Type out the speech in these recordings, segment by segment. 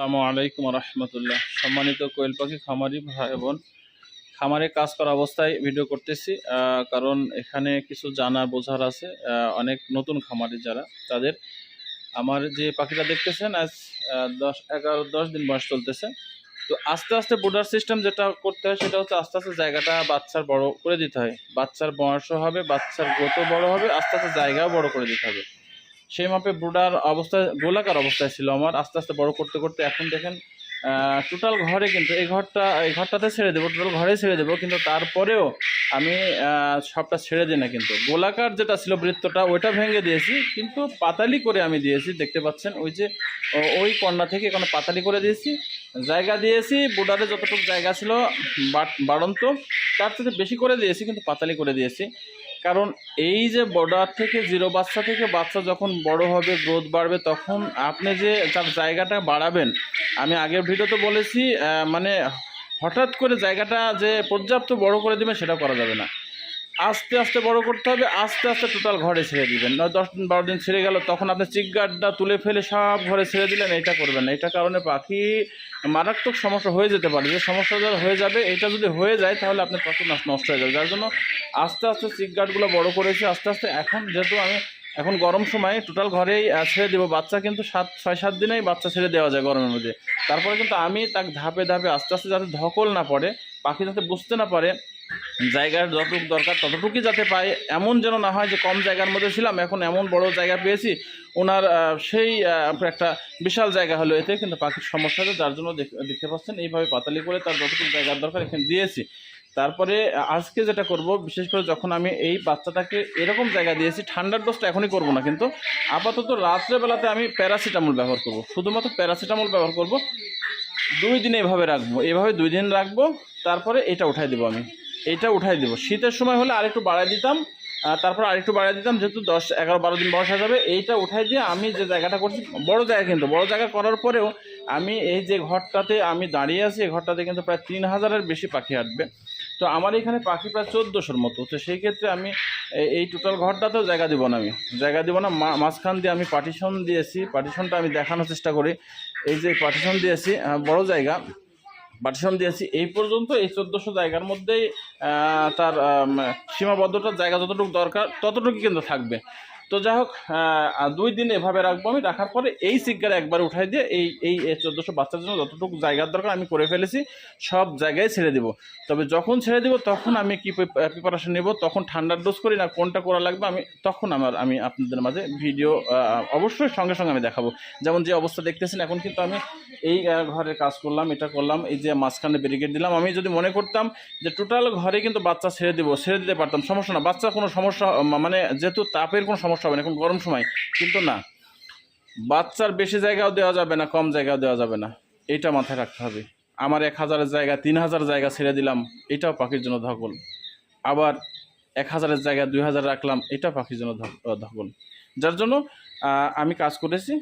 আসসালামু আলাইকুম রহমতুল্লাহ। সম্মানিত কোয়েল পাখি খামারি ভাই বোন খামারে কাজ করা অবস্থায় ভিডিও করতেছি কারণ এখানে কিছু জানা বোঝার আছে অনেক নতুন খামারি যারা, তাদের আমার যে পাখিটা দেখতেছেন, আজ দশ, এগারো, দশ দিন বয়স চলতেছে। তো আস্তে আস্তে বোর্ডার সিস্টেম যেটা করতে হয় সেটা হচ্ছে আস্তে আস্তে জায়গাটা বাচ্চার বড় করে দিতে হয়। বাচ্চার বয়সও হবে, বাচ্চার গ্রোথও বড় হবে, আস্তে আস্তে জায়গাও বড় করে দিতে হবে। সেই মাপে ব্রুডার অবস্থায় গোলাকার অবস্থায় ছিল আমার। আস্তে আস্তে বড় করতে করতে এখন দেখেন টোটাল ঘরে কিন্তু এই ঘরটা, এই ঘরটাতে ছেড়ে দেবো টোটাল ঘরে ছেড়ে দেবো, কিন্তু তারপরেও আমি সবটা ছেড়ে দিই না কিন্তু। গোলাকার যেটা ছিল বৃত্তটা, ওইটা ভেঙে দিয়েছি, কিন্তু পাতালি করে আমি দিয়েছি, দেখতে পাচ্ছেন, ওই যে ওই কন্যা থেকে এখানে পাতালি করে দিয়েছি। জায়গা দিয়েছি বোর্ডারে যতটুকু জায়গা ছিল বাড়ন্ত, তার থেকে বেশি করে দিয়েছি, কিন্তু পাতালি করে দিয়েছি। কারণ এই যে বর্ডার থেকে জিরো বাচ্চা থেকে বাচ্চা যখন বড় হবে গ্রোথ বাড়বে, তখন আপনি যে তার জায়গাটা বাড়াবেন, আমি আগের ভিডিওতে বলেছি মানে হঠাৎ করে জায়গাটা যে পর্যাপ্ত বড় করে দেবেন, সেটা করা যাবে না। আস্তে আস্তে বড় করতে হবে, আস্তে আস্তে টোটাল ঘরে ছেড়ে দিবেন। নয়, দশ দিন, বারো দিন ছেড়ে গেল, তখন আপনি চিকগার্ডটা তুলে ফেলে সব ঘরে ছেড়ে দিলেন, এটা করবেন এটা কারণে পাখি মারাত্মক সমস্যা হয়ে যেতে পারে। যে সমস্যা হয়ে যাবে, এটা যদি হয়ে যায়, তাহলে আপনার পাখি নষ্ট হয়ে যাবে। যার জন্য আস্তে আস্তে চিকগার্ডগুলো বড় করেছি, আস্তে আস্তে এখন যেহেতু আমি, এখন গরম সময় টোটাল ঘরেই ছেড়ে দেবো। বাচ্চা কিন্তু সাত, ছয়, সাত দিনেই বাচ্চা ছেড়ে দেওয়া যায় গরমের মধ্যে। তারপরে কিন্তু আমি তাকে ধাপে ধাপে, আস্তে আস্তে যাতে ধকল না পড়ে, পাখি যাতে বুঝতে না পারে জায়গার যতটুকু দরকার ততটুকুই যাতে পাই। এমন যেন না হয় যে কম জায়গার মধ্যে ছিলাম, এখন এমন বড় জায়গা পেয়েছি, ওনার সেই একটা বিশাল জায়গা হলো এতে, কিন্তু পাখির সমস্যা হচ্ছে যার জন্য দেখ- দেখতে পাচ্ছেন, এইভাবে পাতালি করে তার যতটুকু জায়গার দরকার এখানে দিয়েছি। তারপরে আজকে যেটা করব, বিশেষ করে যখন আমি এই বাচ্চাটাকে এরকম জায়গা দিয়েছি, ঠান্ডার ডোজটা এখনই করব না কিন্তু, আপাতত রাত্রেবেলাতে আমি প্যারাসিটামল ব্যবহার করব। শুধুমাত্র প্যারাসিটামল ব্যবহার করব, দুই দিন এভাবে রাখব এভাবে দুই দিন রাখব, তারপরে এটা উঠাই দেবো আমি। এটা উঠাই দেবো। শীতের সময় হলে আরেকটু বাড়াই দিতাম তারপর আরেকটু বাড়াই দিতাম, যেহেতু দশ, এগারো, বারো দিন হয়ে যাবে, এইটা উঠাই দিয়ে আমি যে জায়গাটা করছি, বড় জায়গা কিন্তু, বড় জায়গা করার পরেও আমি এই যে ঘরটাতে আমি দাঁড়িয়ে আছি, এই ঘরটাতে কিন্তু প্রায় তিন হাজারের বেশি পাখি হাঁটবে। তো আমার এখানে পাখি প্রায় চোদ্দোশোর মতো, তো সেই ক্ষেত্রে আমি এই টোটাল ঘরটাতেও জায়গা দিব না আমি। জায়গা দিব না মাঝখান দিয়ে আমি পার্টিশন দিয়েছি পার্টিশনটা আমি দেখানোর চেষ্টা করি। এই যে পার্টিশন দিয়েছি বড় জায়গা পার্টিশন দিয়েছি। এই পর্যন্ত এই চোদ্দোশো জায়গার মধ্যেই তার সীমাবদ্ধতার জায়গা যতটুকু দরকার ততটুকু কিন্তু থাকবে। তো যাই হোক দুই দিন এভাবে রাখব আমি, রাখার পরে এই সিগারে একবার উঠাই দিয়ে এই এই চোদ্দোশো বাচ্চার জন্য যতটুকু জায়গার দরকার আমি করে ফেলেছি, সব জায়গায় ছেড়ে দিব। তবে যখন ছেড়ে দিব, তখন আমি কি প্রিপারেশন নেব, তখন ঠান্ডার ডোজ করি না, কোনটা করা লাগবে, আমি তখন আমার, আমি আপনাদের মাঝে ভিডিও অবশ্যই সঙ্গে সঙ্গে আমি দেখাবো। যেমন যে অবস্থা দেখতেছেন, এখন কিন্তু আমি এই ঘরে কাজ করলাম, এটা করলাম, এই যে মাঝখানে ব্যারিকেড দিলাম, আমি যদি মনে করতাম যে টোটাল ঘরে কিন্তু বাচ্চা ছেড়ে দিব, ছেড়ে দিতে পারতাম, সমস্যা না, বাচ্চার কোনো সমস্যা মানে যেহেতু তাপের কোনো সমস্যা হবে না, এখন গরম সময়। কিন্তু না, বাচ্চার বেশি জায়গাও দেওয়া যাবে না, কম জায়গাও দেওয়া যাবে না। এটা মাথায় রাখতে হবে। আমার এক হাজারের জায়গা, তিন হাজার জায়গা ছেড়ে দিলাম, এটাও পাখির জন্য ধকল। আবার এক হাজারের জায়গা, দুই হাজার রাখলাম এটা পাখির জন্য ধকল। যার জন্য আমি কাজ করেছি,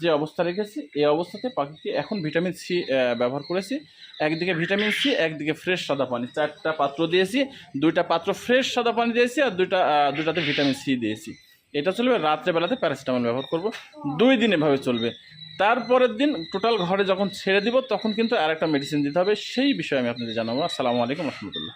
যে অবস্থা রেখেছি, এই অবস্থাতে পাখিকে এখন ভিটামিন সি ব্যবহার করেছি। একদিকে ভিটামিন সি, একদিকে ফ্রেশ সাদা পানি। চারটা পাত্র দিয়েছি, দুইটা পাত্র ফ্রেশ সাদা পানি দিয়েছি, আর দুইটা দুইটাতে ভিটামিন সি দিয়েছি। এটা চলবে রাত্রেবেলাতে প্যারাসিটামল ব্যবহার করব। দুই দিন এভাবে চলবে। তারপরের দিন টোটাল ঘরে যখন ছেড়ে দিব, তখন কিন্তু আর একটা মেডিসিন দিতে হবে। সেই বিষয়ে আমি আপনাদের জানাব। আসসালামু আলাইকুম রহমতুল্লাহ।